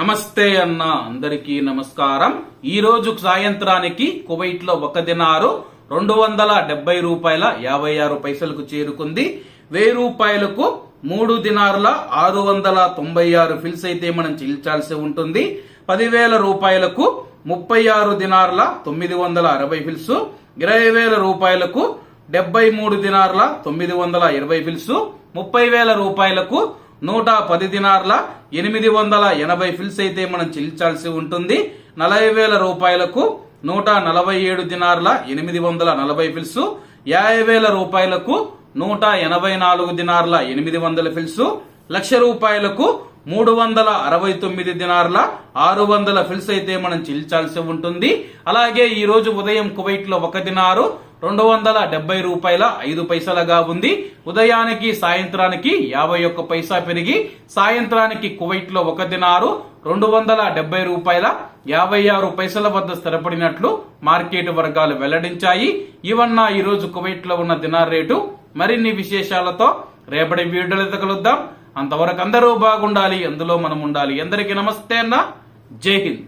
నమస్తే అన్న అందరికీ నమస్కారం. ఈ రోజు సాయంత్రానికి కువైట్లో ఒక దినారు రెండు వందల డెబ్బై రూపాయల యాభై ఆరు పైసలకు చేరుకుంది. వెయ్యి రూపాయలకు మూడు దినారుల ఆరు వందల తొంభై ఆరు ఫిల్స్ అయితే మనం చెల్లించాల్సి ఉంటుంది. పదివేల రూపాయలకు ముప్పై ఆరు దినారుల తొమ్మిది వందల అరవై ఫిల్స్ ఇరవై వేల రూపాయలకు డెబ్బై మూడు దినారుల తొమ్మిది వందల ఇరవై ఫిల్స్ ముప్పై వేల రూపాయలకు నూట పది దినార్ల ఎనిమిది వందల ఎనభై ఫిల్స్ అయితే మనం చెల్లించాల్సి ఉంటుంది. నలభై వేల రూపాయలకు నూట నలభై ఏడు దినార్ల ఎనిమిది వందల నలభై ఫిల్స్ యాభై వేల రూపాయలకు నూట ఎనభై నాలుగు దినార్ల ఎనిమిది వందల ఫిల్స్ లక్ష రూపాయలకు మూడు వందల అరవై తొమ్మిది దినార్ల ఆరు వందల ఫిల్స్ అయితే మనం చెల్లించాల్సి ఉంటుంది. అలాగే ఈ రోజు ఉదయం కువైట్లో ఒక దినారు రెండు వందల డెబ్బై రూపాయల ఐదు పైసలుగా ఉంది. ఉదయానికి సాయంత్రానికి యాభై ఒక్క పైసా పెరిగి సాయంత్రానికి కువైట్లో ఒక దినారు. రెండు వందల డెబ్బై రూపాయల యాభై ఆరు పైసల వద్ద స్థిరపడినట్లు మార్కెట్ వర్గాలు వెల్లడించాయి. ఇవన్న ఈ రోజు కువైట్లో ఉన్న దినార్ రేటు. మరిన్ని విశేషాలతో రేపటి వీడియోలతో కలుద్దాం. అంతవరకు అందరూ బాగుండాలి. అందులో మనం ఉండాలి అందరికీ నమస్తే అన్న. జై హింద్.